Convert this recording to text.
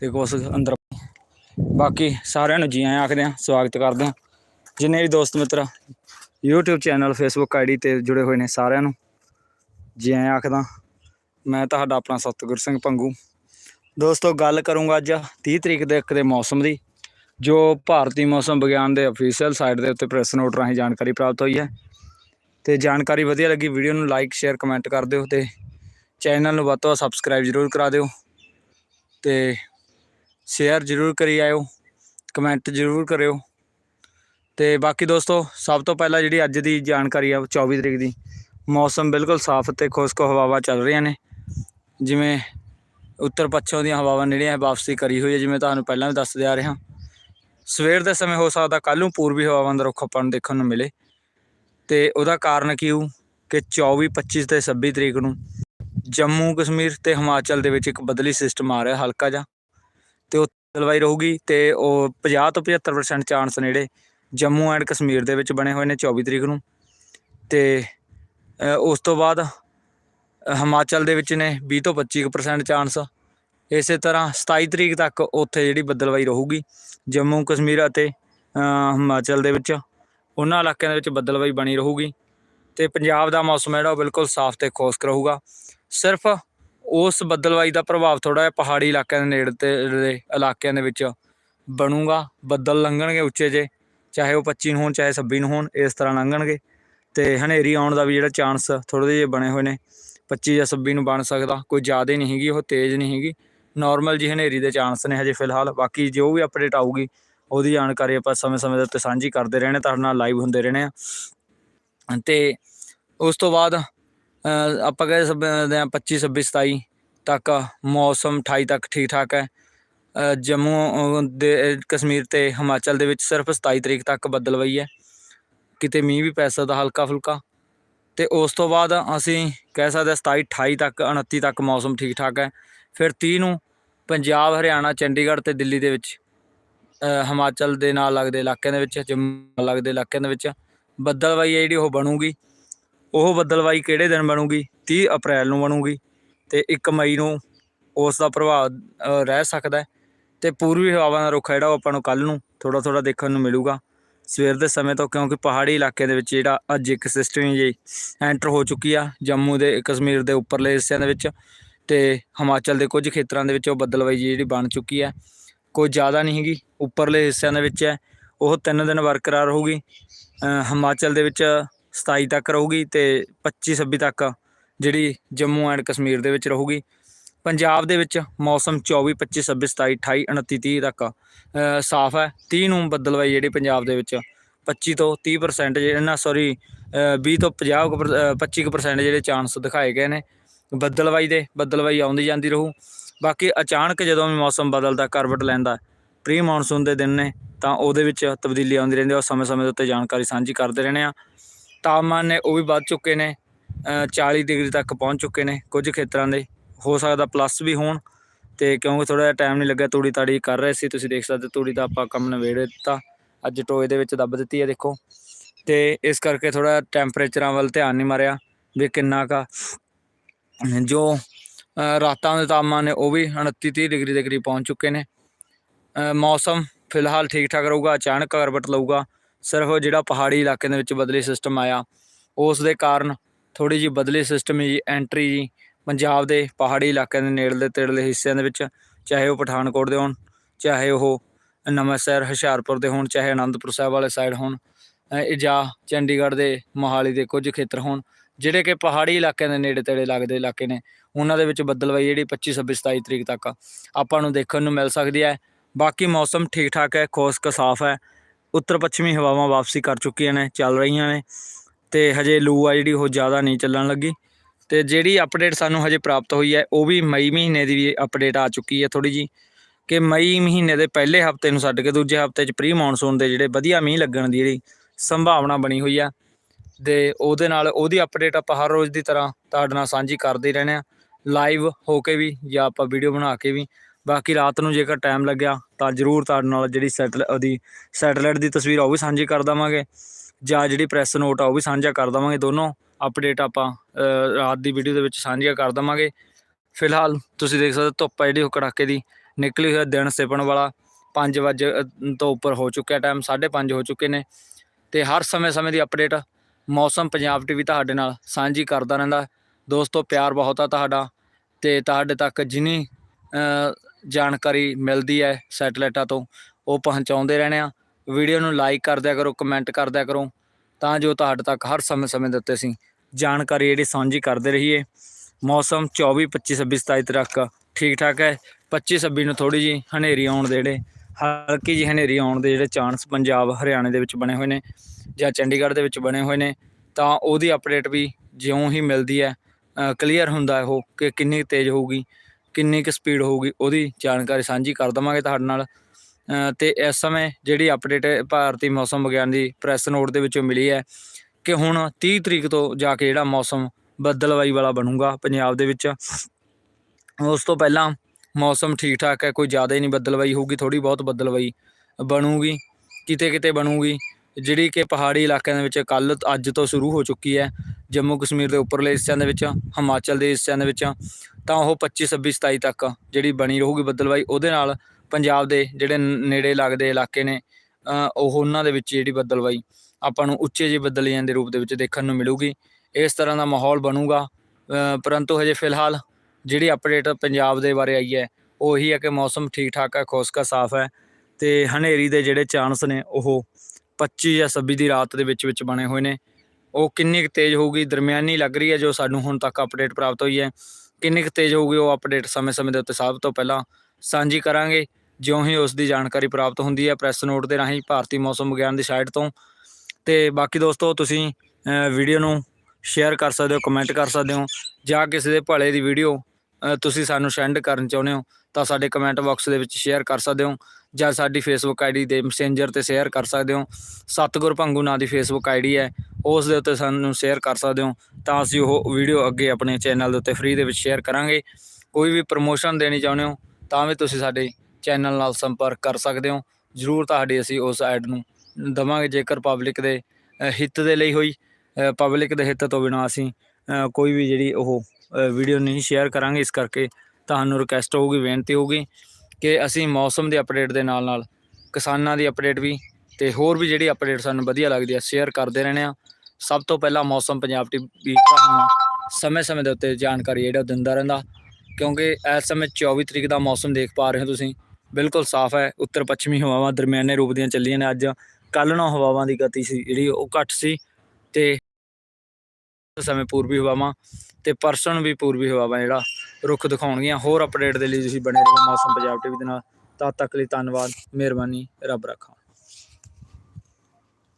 ਤੇ ਕੁਛ ਅੰਦਰ ਬਾਕੀ ਸਾਰਿਆਂ ਨੂੰ ਜੀ ਆਇਆਂ ਆਖਦੇ ਆ ਸਵਾਗਤ ਕਰਦੇ ਆ ਜਿੰਨੇ ਵੀ ਦੋਸਤ ਮਿੱਤਰ YouTube ਚੈਨਲ Facebook ਆਈਡੀ ਤੇ ਜੁੜੇ ਹੋਏ ਨੇ ਸਾਰਿਆਂ ਨੂੰ, ਜੀ ਆਇਆਂ ਆਖਦਾ ਮੈਂ ਤੁਹਾਡਾ ਆਪਣਾ ਸਤਿਗੁਰ ਸਿੰਘ ਪੰਗੂ। ਦੋਸਤੋ, ਗੱਲ ਕਰੂੰਗਾ ਅੱਜ 30 ਤਰੀਕ ਦੇ ਇੱਕ ਦੇ ਮੌਸਮ ਦੀ, ਜੋ ਭਾਰਤੀ ਮੌਸਮ ਵਿਗਿਆਨ ਦੇ ਅਫੀਸ਼ੀਅਲ ਸਾਈਟ ਦੇ ਉੱਤੇ ਪ੍ਰੈਸ ਨੋਟ ਰਾਹੀਂ ਜਾਣਕਾਰੀ ਪ੍ਰਾਪਤ ਹੋਈ ਹੈ। ਤੇ ਜਾਣਕਾਰੀ ਵਧੀਆ ਲੱਗੀ ਵੀਡੀਓ ਨੂੰ ਲਾਈਕ ਸ਼ੇਅਰ ਕਮੈਂਟ ਕਰ ਦਿਓ ਤੇ ਚੈਨਲ ਨੂੰ ਵੱਧ ਤੋਂ ਵੱਧ ਸਬਸਕ੍ਰਾਈਬ ਜ਼ਰੂਰ ਕਰਾ ਦਿਓ। ਤੇ ਸ਼ੇਅਰ ਜ਼ਰੂਰ ਕਰੀ ਆਇਓ ਕਮੈਂਟ ਜ਼ਰੂਰ ਕਰਿਓ। ਤੇ ਬਾਕੀ ਦੋਸਤੋ, ਸਭ ਤੋਂ ਪਹਿਲਾਂ ਜਿਹੜੀ ਅੱਜ ਦੀ ਜਾਣਕਾਰੀ ਆ 24 ਤਰੀਕ ਦੀ, ਮੌਸਮ ਬਿਲਕੁਲ ਸਾਫ਼ ਤੇ ਖੁਸ਼ਕ ਹਵਾਵਾਂ ਚੱਲ ਰਹੀਆਂ ਨੇ। ਜਿਵੇਂ ਉੱਤਰ ਪੱਛਮ ਦੀਆਂ ਹਵਾਵਾਂ ਜਿਹੜੀਆਂ ਵਾਪਸੀ ਕਰੀ ਹੋਈ ਹੈ ਜਿਵੇਂ ਤੁਹਾਨੂੰ ਪਹਿਲਾਂ ਵੀ ਦੱਸਦੇ ਆ ਰਿਹਾ। ਸਵੇਰ ਦੇ ਸਮੇਂ ਹੋ ਸਕਦਾ ਕੱਲ੍ਹ ਨੂੰ ਪੂਰਬੀ ਹਵਾਵਾਂ ਦਾ ਰੁੱਖ ਆਪਾਂ ਨੂੰ ਦੇਖਣ ਨੂੰ ਮਿਲੇ। ਤੇ ਉਹਦਾ ਕਾਰਨ ਕੀ ਹੋਊ ਕਿ 24 25 ਤੇ 26 ਤਰੀਕ ਨੂੰ ਜੰਮੂ ਕਸ਼ਮੀਰ ਤੇ ਹਿਮਾਚਲ ਦੇ ਵਿੱਚ ਇੱਕ ਬਦਲੀ ਸਿਸਟਮ ਆ ਰਿਹਾ, ਹਲਕਾ ਜਿਹਾ। ਤੇ ਉਹ ਜਲਵਾਈ ਰਹੂਗੀ ਤੇ ਉਹ 50 ਤੋਂ 75% ਚਾਂਸ ਨੇੜੇ ਜੰਮੂ ਐਂਡ ਕਸ਼ਮੀਰ ਦੇ ਵਿੱਚ ਬਣੇ ਹੋਏ ਨੇ 24 ਤਰੀਕ ਨੂੰ। ਤੇ ਉਸ ਤੋਂ ਬਾਅਦ ਹਿਮਾਚਲ ਦੇ ਵਿੱਚ ਨੇ 20 ਤੋਂ 25% ਚਾਂਸ ਇਸੇ ਤਰ੍ਹਾਂ 27 ਤਰੀਕ ਤੱਕ ਉੱਥੇ ਜਿਹੜੀ ਬੱਦਲਵਾਈ ਰਹੂਗੀ, ਜੰਮੂ, ਕਸ਼ਮੀਰ ਅਤੇ ਹਿਮਾਚਲ ਦੇ ਵਿੱਚ। ਉਹਨਾਂ ਇਲਾਕਿਆਂ ਦੇ ਵਿੱਚ ਬੱਦਲਵਾਈ ਬਣੀ ਰਹੂਗੀ ਤੇ ਪੰਜਾਬ ਦਾ ਮੌਸਮ ਜਿਹੜਾ ਉਹ ਬਿਲਕੁਲ ਸਾਫ਼ ਤੇ ਖੁਸ਼ਕ ਰਹੂਗਾ। ਸਿਰਫ ਉਸ ਬੱਦਲਵਾਈ ਦਾ ਪ੍ਰਭਾਵ ਥੋੜਾ ਜਿਹਾ ਪਹਾੜੀ ਇਲਾਕਿਆਂ ਦੇ ਨੇੜੇ ਤੇ ਇਲਾਕਿਆਂ ਦੇ ਵਿੱਚ ਬਣੂਗਾ। ਬੱਦਲ ਲੰਘਣਗੇ ਉੱਚੇ ਜੇ ਚਾਹੇ ਉਹ 25 ਨੂੰ ਹੋਣ, ਚਾਹੇ 26 ਨੂੰ ਹੋਣ, ਇਸ ਤਰ੍ਹਾਂ ਲੰਘਣਗੇ। ਤੇ ਹਨੇਰੀ ਆਉਣ ਦਾ ਵੀ ਜਿਹੜਾ ਚਾਂਸ ਥੋੜੇ ਜਿਹੇ ਬਣੇ ਹੋਏ ਨੇ। 25 ਜਾਂ 26 ਨੂੰ ਬਣ ਸਕਦਾ, ਕੋਈ ਜ਼ਿਆਦਾ ਨਹੀਂ ਹੈਗੀ, ਉਹ ਤੇਜ਼ ਨਹੀਂ ਹੈਗੀ। ਨਾਰਮਲ ਜੀ ਹਨੇਰੀ ਦੇ ਚਾਂਸ ਨੇ ਹਜੇ ਫਿਲਹਾਲ। ਬਾਕੀ ਜੋ ਵੀ ਅਪਡੇਟ ਆਊਗੀ, ਉਹਦੀ ਜਾਣਕਾਰੀ ਆਪਾਂ ਸਮੇਂ-ਸਮੇਂ ਦੇ ਉੱਤੇ ਸਾਂਝੀ ਕਰਦੇ ਰਹਿਣੇ, ਤੁਹਾਡੇ ਨਾਲ ਲਾਈਵ ਹੁੰਦੇ ਰਹਿਣੇ ਆ। ਤੇ ਉਸ ਤੋਂ ਬਾਅਦ ਆਪਾਂ ਕਹਿ ਸਕਦੇ ਹਾਂ 25 26 27 ਤੱਕ ਮੌਸਮ 28 ਤੱਕ ਠੀਕ ਠਾਕ ਹੈ ਜੰਮੂ ਦੇ, ਕਸ਼ਮੀਰ ਤੇ ਹਿਮਾਚਲ ਦੇ ਵਿੱਚ ਸਿਰਫ 27 ਤਰੀਕ ਤੱਕ ਬੱਦਲਵਈ ਹੈ। ਕਿਤੇ ਮੀਂਹ ਵੀ ਪੈ ਸਕਦਾ ਹਲਕਾ ਫੁਲਕਾ ਤੇ ਉਸ ਤੋਂ ਬਾਅਦ ਅਸੀਂ ਕਹਿ ਸਕਦੇ ਹਾਂ 27 28 ਤੱਕ 29 ਤੱਕ ਮੌਸਮ ਠੀਕ ਠਾਕ ਹੈ। ਫਿਰ 30 ਨੂੰ ਪੰਜਾਬ, ਹਰਿਆਣਾ, ਚੰਡੀਗੜ੍ਹ ਤੇ ਦਿੱਲੀ ਦੇ ਵਿੱਚ ਹਿਮਾਚਲ ਦੇ ਨਾਲ ਲੱਗਦੇ ਇਲਾਕਿਆਂ ਦੇ ਵਿੱਚ, ਜੰਮੂ ਲੱਗਦੇ ਇਲਾਕਿਆਂ ਦੇ ਵਿੱਚ ਬੱਦਲਵਾਈ ਹੈ ਜਿਹੜੀ ਉਹ ਬਣੂਗੀ। ਉਹ ਬੱਦਲਵਾਈ ਕਿਹੜੇ ਦਿਨ ਬਣੂਗੀ? 30 ਅਪ੍ਰੈਲ ਨੂੰ ਬਣੂਗੀ ਤੇ 1 ਮਈ ਨੂੰ ਉਸ ਦਾ ਪ੍ਰਭਾਵ ਰਹਿ ਸਕਦਾ ਹੈ ਤੇ ਪੂਰਬੀ ਹਵਾਵਾਂ ਦਾ ਰੁੱਖ ਜਿਹੜਾ ਉਹ ਆਪਾਂ ਨੂੰ ਕੱਲ ਨੂੰ ਥੋੜਾ ਥੋੜਾ ਦੇਖਣ ਨੂੰ ਮਿਲੂਗਾ। ਸਵੇਰ ਦੇ ਸਮੇਂ ਤੋਂ ਕਿਉਂਕਿ ਪਹਾੜੀ ਇਲਾਕੇ ਦੇ ਵਿੱਚ ਜਿਹੜਾ ਅੱਜ ਇੱਕ ਸਿਸਟਮ ਜੀ ਐਂਟਰ ਹੋ ਚੁੱਕੀ ਆ, ਜੰਮੂ ਦੇ, ਕਸ਼ਮੀਰ ਦੇ ਉੱਪਰਲੇ ਹਿੱਸਿਆਂ ਦੇ ਵਿੱਚ ਤੇ ਹਿਮਾਚਲ ਦੇ ਕੁਝ ਖੇਤਰਾਂ ਦੇ ਵਿੱਚ ਉਹ ਬੱਦਲਵਾਈ ਜੀ ਜਿਹੜੀ ਬਣ ਚੁੱਕੀ ਹੈ ਕੋਈ ਜ਼ਿਆਦਾ ਨਹੀਂ ਹੈਗੀ, ਉੱਪਰਲੇ ਹਿੱਸਿਆਂ ਦੇ ਵਿੱਚ ਹੈ, ਉਹ ਤਿੰਨ ਦਿਨ ਬਰਕਰਾਰ ਰਹੂਗੀ। ਹਿਮਾਚਲ ਦੇ ਵਿੱਚ 27 ਤੱਕ ਰਹੂਗੀ ਤੇ 25 26 ਤੱਕ ਜਿਹੜੀ ਜੰਮੂ ਐਂਡ ਕਸ਼ਮੀਰ ਦੇ ਵਿੱਚ ਰਹੂਗੀ। ਪੰਜਾਬ ਦੇ ਵਿੱਚ ਮੌਸਮ 24 25 26 27 28 29 30 ਤੱਕ ਸਾਫ਼ ਹੈ। 30 ਨੂੰ ਬੱਦਲਵਾਈ ਜਿਹੜੀ ਪੰਜਾਬ ਦੇ ਵਿੱਚ 25 ਤੋਂ 30% ਜਿਹੜੇ ਨਾ ਸੌਰੀ 20 ਤੋਂ 50 ਕੁ ਪਰ- ਅ, 25 ਕੁ percent ਜਿਹੜੇ ਚਾਂਸ ਦਿਖਾਏ ਗਏ ਨੇ। ਬੱਦਲਵਾਈ ਦੇ ਬੱਦਲਵਾਈ ਆਉਂਦੀ ਜਾਂਦੀ ਰਹੂ। ਬਾਕੀ ਅਚਾਨਕ ਜਦੋਂ ਵੀ ਮੌਸਮ ਬਦਲਦਾ ਕਰਵਟ ਲੈਂਦਾ ਪ੍ਰੀ ਮੌਨਸੂਨ ਦੇ ਦਿਨ ਨੇ ਤਾਂ ਉਹਦੇ ਵਿੱਚ ਤਬਦੀਲੀ ਆਉਂਦੀ ਰਹਿੰਦੀ ਹੈ। ਸਮੇਂ-ਸਮੇਂ ਦੇ ਉੱਤੇ ਜਾਣਕਾਰੀ ਸਾਂਝੀ ਕਰਦੇ ਰਹਿੰਦੇ ਆ ਤਾਪਮਾਨ ਨੇ ਉਹ ਵੀ ਵੱਧ ਚੁੱਕੇ ਨੇ ਅ, 40 ਡਿਗਰੀ ਤੱਕ ਪਹੁੰਚ ਚੁੱਕੇ ਨੇ ਕੁਝ ਖੇਤਰਾਂ ਦੇ। ਹੋ ਸਕਦਾ ਪਲੱਸ ਵੀ ਹੋਣ ਤੇ ਕਿਉਂਕਿ ਥੋੜਾ ਜਿਹਾ ਟਾਈਮ ਨਹੀਂ ਲੱਗਿਆ ਤੂੜੀ ਤਾੜੀ ਕਰ ਰਹੇ ਸੀ। ਤੁਸੀਂ ਦੇਖ ਸਕਦੇ ਤੂੜੀ ਦਾ ਆਪਾਂ ਕੰਮ ਨਵੇੜ ਦਿੱਤਾ। ਅੱਜ ਟੋਏ ਦੇ ਵਿੱਚ ਦੱਬ ਦਿੱਤੀ ਹੈ ਦੇਖੋ। ਤੇ ਇਸ ਕਰਕੇ ਥੋੜਾ ਟੈਂਪਰੇਚਰਾਂ ਵੱਲ ਧਿਆਨ ਨਹੀਂ ਮਾਰਿਆ ਵੀ ਕਿੰਨਾ ਕਾ ਜੋ ਰਾਤਾਂ ਦੇ ਤਾਪਮਾਨ ਨੇ ਉਹ ਵੀ 29 30 ਡਿਗਰੀ ਦੇ ਕਰੀਬ ਪਹੁੰਚ ਚੁੱਕੇ ਨੇ। ਮੌਸਮ ਫਿਲਹਾਲ ਠੀਕ ਠਾਕ ਰਹੂਗਾ ਅਚਾਨਕ ਕਰਵਟ ਲਊਗਾ। ਸਿਰਫ ਜਿਹੜਾ ਪਹਾੜੀ ਇਲਾਕੇ ਦੇ ਵਿੱਚ ਬਦਲੀ ਸਿਸਟਮ ਆਇਆ, ਉਸ ਦੇ ਕਾਰਨ ਥੋੜੀ ਜਿਹੀ ਬਦਲੀ ਸਿਸਟਮ ਜੀ ਐਂਟਰੀ ਜੀ ਪੰਜਾਬ ਦੇ ਪਹਾੜੀ ਇਲਾਕਿਆਂ ਦੇ ਨੇੜਲੇ ਤੇੜਲੇ ਹਿੱਸਿਆਂ ਦੇ ਵਿੱਚ, ਚਾਹੇ ਉਹ ਪਠਾਨਕੋਟ ਦੇ ਹੋਣ, ਚਾਹੇ ਉਹ ਨਵਾਂਸ਼ਹਿਰ ਹੁਸ਼ਿਆਰਪੁਰ ਦੇ ਹੋਣ, ਚਾਹੇ ਆਨੰਦਪੁਰ ਸਾਹਿਬ ਵਾਲੇ ਸਾਈਡ ਹੋਣ ਜਾਂ ਚੰਡੀਗੜ੍ਹ ਦੇ ਮੋਹਾਲੀ ਦੇ ਕੁਝ ਖੇਤਰ ਹੋਣ, ਜਿਹੜੇ ਕਿ ਪਹਾੜੀ ਇਲਾਕਿਆਂ ਦੇ ਨੇੜੇ ਤੇੜੇ ਲੱਗਦੇ ਇਲਾਕੇ ਨੇ, ਉਹਨਾਂ ਦੇ ਵਿੱਚ ਬੱਦਲਵਾਈ ਜਿਹੜੀ 25 26 27 ਤਰੀਕ ਤੱਕ ਆਪਾਂ ਨੂੰ ਦੇਖਣ ਨੂੰ ਮਿਲ ਸਕਦੀ ਹੈ। ਬਾਕੀ ਮੌਸਮ ਠੀਕ ਠਾਕ ਹੈ, ਖੁਸ਼ਕ, ਸਾਫ਼ ਹੈ। ਉੱਤਰ ਪੱਛਮੀ ਹਵਾਵਾਂ ਵਾਪਸੀ ਕਰ ਚੁੱਕੀਆਂ ਨੇ, ਚੱਲ ਰਹੀਆਂ ਨੇ ਤੇ ਹਜੇ ਲੂ ਆ ਜਿਹੜੀ ਉਹ ਜ਼ਿਆਦਾ ਨਹੀਂ ਚੱਲਣ ਲੱਗੀ ਤੇ ਜਿਹੜੀ ਅਪਡੇਟ ਸਾਨੂੰ ਹਜੇ ਪ੍ਰਾਪਤ ਹੋਈ ਹੈ, ਉਹ ਵੀ ਮਈ ਮਹੀਨੇ ਦੀ ਵੀ ਅਪਡੇਟ ਆ ਚੁੱਕੀ ਹੈ ਥੋੜੀ ਜੀ ਕਿ ਮਈ ਮਹੀਨੇ ਦੇ ਪਹਿਲੇ ਹਫ਼ਤੇ ਨੂੰ ਛੱਡ ਕੇ ਦੂਜੇ ਹਫ਼ਤੇ 'ਚ ਪ੍ਰੀ ਮੌਨਸੂਨ ਦੇ ਜਿਹੜੇ ਵਧੀਆ ਮੀਂਹ ਲੱਗਣ ਦੀ ਜਿਹੜੀ ਸੰਭਾਵਨਾ ਬਣੀ ਹੋਈ ਆ ਤੇ ਉਹਦੇ ਨਾਲ ਉਹਦੀ ਅਪਡੇਟ ਆਪਾਂ ਹਰ ਰੋਜ਼ ਦੀ ਤਰ੍ਹਾਂ ਤੁਹਾਡੇ ਨਾਲ ਸਾਂਝੀ ਕਰਦੇ ਰਹਿੰਦੇ ਆ ਲਾਈਵ ਹੋ ਕੇ ਵੀ ਜਾਂ ਆਪਾਂ ਵੀਡੀਓ ਬਣਾ ਕੇ ਵੀ ਬਾਕੀ ਰਾਤ ਨੂੰ ਜੇਕਰ ਟਾਈਮ ਲੱਗਿਆ ਤਾਂ ਜਰੂਰ ਤੁਹਾਡੇ ਨਾਲ ਜਿਹੜੀ ਸੈਟਲ, ਉਹਦੀ ਸੈਟਲਾਈਟ ਦੀ ਤਸਵੀਰ ਆ ਉਹ ਵੀ ਸਾਂਝੀ ਕਰ ਦਵਾਂਗੇ ਜਾਂ ਜਿਹੜੀ ਪ੍ਰੈਸ ਨੋਟ ਆ ਉਹ ਵੀ ਸਾਂਝਾ ਕਰ ਦਵਾਂਗੇ ਦੋਨੋਂ। ਅਪਡੇਟ ਆਪਾਂ ਰਾਤ ਦੀ ਵੀਡੀਓ ਦੇ ਵਿੱਚ ਸਾਂਝੀਆਂ ਕਰ ਦਵਾਂਗੇ। ਫਿਲਹਾਲ ਤੁਸੀਂ ਦੇਖ ਸਕਦੇ ਹੋ ਧੁੱਪ ਆ ਜਿਹੜੀ ਉਹ ਕੜਾਕੇ ਦੀ ਨਿਕਲੀ ਹੋਈ ਦਿਨ ਸਿਪਣ ਵਾਲਾ 5 ਵਜੇ ਤੋਂ ਉੱਪਰ ਹੋ ਚੁੱਕਿਆ ਟਾਈਮ 5:30 ਹੋ ਚੁੱਕੇ ਨੇ। ਤੇ ਹਰ ਸਮੇਂ-ਸਮੇਂ ਦੀ ਅਪਡੇਟ ਮੌਸਮ ਪੰਜਾਬ ਟੀਵੀ ਤੁਹਾਡੇ ਨਾਲ ਸਾਂਝੀ ਕਰਦਾ ਰਹਿੰਦਾ। ਦੋਸਤੋ, ਪਿਆਰ ਬਹੁਤ ਆ ਤੁਹਾਡਾ ਤੇ ਤੁਹਾਡੇ ਤੱਕ ਜਿੰਨੀ ਜਾਣਕਾਰੀ ਮਿਲਦੀ ਹੈ ਸੈਟਲਾਈਟਾਂ ਤੋਂ, ਉਹ ਪਹੁੰਚਾਉਂਦੇ ਰਹਿੰਦੇ ਆ। ਵੀਡੀਓ ਨੂੰ ਲਾਈਕ ਕਰ ਦਿਆ ਕਰੋ ਕਮੈਂਟ ਕਰ ਦਿਆ ਕਰੋ, ਤਾਂ ਜੋ ਤੁਹਾਡੇ ਤੱਕ ਹਰ ਸਮੇਂ-ਸਮੇਂ ਦੇ ਉੱਤੇ ਅਸੀਂ ਜਾਣਕਾਰੀ ਜਿਹੜੀ ਸਾਂਝੀ ਕਰਦੇ ਰਹੀਏ। ਮੌਸਮ 24 25 26 27 ਤੱਕ ਠੀਕ ਠਾਕ ਹੈ। 25 26 ਨੂੰ ਥੋੜੀ ਜੀ ਹਨੇਰੀ ਆਉਣ ਦੇ ਜਿਹੜੇ, ਹਲਕੀ ਜਿਹੀ ਹਨੇਰੀ ਆਉਣ ਦੇ ਜਿਹੜੇ ਚਾਂਸ ਪੰਜਾਬ, ਹਰਿਆਣੇ ਦੇ ਵਿੱਚ ਬਣੇ ਹੋਏ ਨੇ ਜਾਂ ਚੰਡੀਗੜ੍ਹ ਦੇ ਵਿੱਚ ਬਣੇ ਹੋਏ ਨੇ, ਤਾਂ ਉਹਦੀ ਅਪਡੇਟ ਵੀ ਜਿਉਂ ਹੀ ਮਿਲਦੀ ਹੈ। ਕਲੀਅਰ ਹੁੰਦਾ ਉਹ ਕਿ ਕਿੰਨੀ ਕੁ ਤੇਜ਼ ਹੋਊਗੀ। ਕਿੰਨੀ ਕੁ ਸਪੀਡ ਹੋਊਗੀ ਉਹਦੀ ਜਾਣਕਾਰੀ ਸਾਂਝੀ ਕਰ ਦਵਾਂਗੇ ਤੁਹਾਡੇ ਨਾਲ। ਅ, ਤੇ ਇਸ ਸਮੇਂ ਜਿਹੜੀ ਅਪਡੇਟ ਭਾਰਤੀ ਮੌਸਮ ਵਿਗਿਆਨ ਦੀ ਪ੍ਰੈਸ ਨੋਟ ਦੇ ਵਿੱਚੋਂ ਮਿਲੀ ਹੈ ਕਿ ਹੁਣ 30 ਤਰੀਕ ਤੋਂ ਜਾ ਕੇ ਜਿਹੜਾ ਮੌਸਮ ਬੱਦਲਵਾਈ ਵਾਲਾ ਬਣੂਗਾ ਪੰਜਾਬ ਦੇ ਵਿੱਚ ਉਸ ਤੋਂ ਪਹਿਲਾਂ ਮੌਸਮ ਠੀਕ ਠਾਕ ਹੈ ਕੋਈ ਜ਼ਿਆਦਾ ਹੀ ਨਹੀਂ ਬੱਦਲਵਾਈ ਹੋਊਗੀ ਥੋੜੀ ਬਹੁਤ ਬੱਦਲਵਾਈ ਬਣੂਗੀ ਕਿਤੇ ਕਿਤੇ ਬਣੂਗੀ ਜਿਹੜੀ ਕਿ ਪਹਾੜੀ ਇਲਾਕਿਆਂ ਦੇ ਵਿੱਚ ਕੱਲ ਅੱਜ ਤੋਂ ਸ਼ੁਰੂ ਹੋ ਚੁੱਕੀ ਹੈ। ਜੰਮੂ ਕਸ਼ਮੀਰ ਦੇ ਉੱਪਰਲੇ ਹਿੱਸਿਆਂ ਦੇ ਵਿੱਚ, ਹਿਮਾਚਲ ਦੇ ਹਿੱਸਿਆਂ ਦੇ ਵਿੱਚ, ਤਾਂ ਉਹ 25 26 27 ਤੱਕ ਜਿਹੜੀ ਬਣੀ ਰਹੂਗੀ ਬੱਦਲਵਾਈ, ਉਹਦੇ ਨਾਲ ਪੰਜਾਬ ਦੇ ਜਿਹੜੇ ਨੇੜੇ ਲੱਗਦੇ ਇਲਾਕੇ ਨੇ ਉਹ ਉਹਨਾਂ ਦੇ ਵਿੱਚ ਜਿਹੜੀ ਬੱਦਲਵਾਈ ਆਪਾਂ ਨੂੰ ਉੱਚੇ ਜਿਹੇ ਬੱਦਲੀਆਂ ਦੇ ਰੂਪ ਦੇ ਵਿੱਚ ਦੇਖਣ ਨੂੰ ਮਿਲੂਗੀ। ਇਸ ਤਰ੍ਹਾਂ ਦਾ ਮਾਹੌਲ ਬਣੂਗਾ। ਪਰੰਤੂ ਹਜੇ ਫਿਲਹਾਲ ਜਿਹੜੀ ਅਪਡੇਟ ਪੰਜਾਬ ਦੇ ਬਾਰੇ ਆਈ ਹੈ, ਉਹ ਇਹੀ ਹੈ ਕਿ ਮੌਸਮ ਠੀਕ ਠਾਕ ਹੈ, ਖੁਸ਼ਕਾ ਸਾਫ਼ ਹੈ ਤੇ ਹਨੇਰੀ ਦੇ ਜਿਹੜੇ ਚਾਂਸ ਨੇ, ਉਹ 25 ਜਾਂ 26 ਦੀ ਰਾਤ ਦੇ ਵਿੱਚ ਵਿੱਚ ਬਣੇ ਹੋਏ ਨੇ। ਉਹ ਕਿੰਨੀ ਕੁ ਤੇਜ਼ ਹੋਊਗੀ, ਦਰਮਿਆਨੀ ਲੱਗ ਰਹੀ ਹੈ ਜੋ ਸਾਨੂੰ ਹੁਣ ਤੱਕ ਅਪਡੇਟ ਪ੍ਰਾਪਤ ਹੋਈ ਹੈ। ਕਿੰਨੀ ਕੁ ਤੇਜ਼ ਹੋਊਗੀ ਉਹ ਅਪਡੇਟ ਸਮੇਂ-ਸਮੇਂ ਦੇ ਉੱਤੇ ਸਭ ਤੋਂ ਪਹਿਲਾਂ ਸਾਂਝੀ ਕਰਾਂਗੇ। ਜਿਉਂ ਹੀ ਉਸ ਦੀ ਜਾਣਕਾਰੀ ਪ੍ਰਾਪਤ ਹੁੰਦੀ ਹੈ ਪ੍ਰੈਸ ਨੋਟ ਦੇ ਰਾਹੀਂ ਭਾਰਤੀ ਮੌਸਮ ਵਿਗਿਆਨ ਦੀ ਸਾਈਟ ਤੋਂ। ਤੇ ਬਾਕੀ ਦੋਸਤੋ, ਤੁਸੀਂ ਵੀਡੀਓ ਨੂੰ ਸ਼ੇਅਰ ਕਰ ਸਕਦੇ ਹੋ ਕਮੈਂਟ ਕਰ ਸਕਦੇ ਹੋ ਜਾਂ ਕਿਸੇ ਦੇ ਭਲੇ ਦੀ ਵੀਡੀਓ ਤੁਸੀਂ ਸਾਨੂੰ ਸੈਂਡ ਕਰਨ ਚਾਹੁੰਦੇ ਹੋ ਤਾਂ ਸਾਡੇ ਕਮੈਂਟ ਬਾਕਸ ਦੇ ਵਿੱਚ ਸ਼ੇਅਰ ਕਰ ਸਕਦੇ ਹੋ। ਜਾਂ ਸਾਡੀ ਫੇਸਬੁੱਕ ਆਈਡੀ ਦੇ ਮੈਸੇਂਜਰ ਤੇ ਸ਼ੇਅਰ ਕਰ ਸਕਦੇ ਹੋ। ਸਤਗੁਰ ਭੰਗੂ ਨਾਂ ਦੀ ਫੇਸਬੁੱਕ ਆਈਡੀ ਹੈ। ਉਸ ਦੇ ਉੱਤੇ ਸਾਨੂੰ ਸ਼ੇਅਰ ਕਰ ਸਕਦੇ ਹੋ। ਤਾਂ ਅਸੀਂ ਉਹ ਵੀਡੀਓ ਅੱਗੇ ਆਪਣੇ ਚੈਨਲ ਦੇ ਉੱਤੇ ਫ੍ਰੀ ਦੇ ਵਿੱਚ ਸ਼ੇਅਰ ਕਰਾਂਗੇ। ਕੋਈ ਵੀ ਪ੍ਰਮੋਸ਼ਨ ਦੇਣੀ ਚਾਹੁੰਦੇ ਹੋ, ਤਾਂ ਵੀ ਤੁਸੀਂ ਸਾਡੇ ਚੈਨਲ ਨਾਲ ਸੰਪਰਕ ਕਰ ਸਕਦੇ ਹੋ। ਜ਼ਰੂਰ ਤੁਹਾਡੀ ਅਸੀਂ ਉਸ ਐਡ ਨੂੰ ਦਵਾਂਗੇ। ਜੇਕਰ ਪਬਲਿਕ ਦੇ ਹਿੱਤ ਦੇ ਲਈ ਹੋਈ ਪਬਲਿਕ ਦੇ ਹਿੱਤ ਤੋਂ ਬਿਨਾਂ ਅਸੀਂ ਕੋਈ ਵੀ ਜਿਹੜੀ ਉਹ ਵੀਡੀਓ ਨਹੀਂ ਸ਼ੇਅਰ ਕਰਾਂਗੇ। ਇਸ ਕਰਕੇ ਤੁਹਾਨੂੰ ਰਿਕੁਐਸਟ ਹੋਊਗੀ, ਬੇਨਤੀ ਹੋਊਗੀ। ਕਿ ਅਸੀਂ ਮੌਸਮ ਦੇ ਅਪਡੇਟ ਦੇ ਨਾਲ ਨਾਲ ਕਿਸਾਨਾਂ ਦੀ ਅਪਡੇਟ ਵੀ ਤੇ ਹੋਰ ਵੀ ਜਿਹੜੀ ਅਪਡੇਟ ਸਾਨੂੰ ਵਧੀਆ ਲੱਗਦੀ ਹੈ ਸ਼ੇਅਰ ਕਰਦੇ ਰਹਿੰਦੇ ਆ। ਸਭ ਤੋਂ ਪਹਿਲਾਂ ਮੌਸਮ ਪੰਜਾਬ ਟੀਵੀ ਤੁਹਾਨੂੰ ਸਮੇਂ-ਸਮੇਂ ਦੇ ਉੱਤੇ ਜਾਣਕਾਰੀ ਜਿਹੜਾ ਉਹ ਦਿੰਦਾ ਰਹਿੰਦਾ। ਕਿਉਂਕਿ ਇਸ ਸਮੇਂ 24 ਤਰੀਕ ਦਾ ਮੌਸਮ ਦੇਖ ਪਾ ਰਹੇ ਹੋ ਤੁਸੀਂ। ਬਿਲਕੁਲ ਸਾਫ਼ ਹੈ ਉੱਤਰ ਪੱਛਮੀ ਹਵਾਵਾਂ ਦਰਮਿਆਨੇ ਰੂਪ ਦੀਆਂ ਚੱਲੀਆਂ ਨੇ ਅੱਜ। ਕੱਲ੍ਹ ਨੂੰ ਹਵਾਵਾਂ ਦੀ ਗਤੀ ਸੀ ਜਿਹੜੀ ਉਹ ਘੱਟ ਸੀ ਤੇ ਇਸ ਸਮੇਂ ਪੂਰਬੀ ਹਵਾਵਾਂ ਤੇ ਪਰਸੋਂ ਨੂੰ ਵੀ ਪੂਰਬੀ ਹਵਾਵਾਂ ਜਿਹੜਾ ਰੁੱਖ ਦਿਖਾਉਣਗੀਆਂ। ਹੋਰ ਅਪਡੇਟ ਦੇ ਲਈ ਤੁਸੀਂ ਬਣੇ ਰਹੋ ਮੌਸਮ ਪੰਜਾਬ ਟੀਵੀ ਦੇ ਨਾਲ। ਤਦ ਤੱਕ ਲਈ ਧੰਨਵਾਦ, ਮਿਹਰਬਾਨੀ, ਰੱਬ ਰੱਖਾ।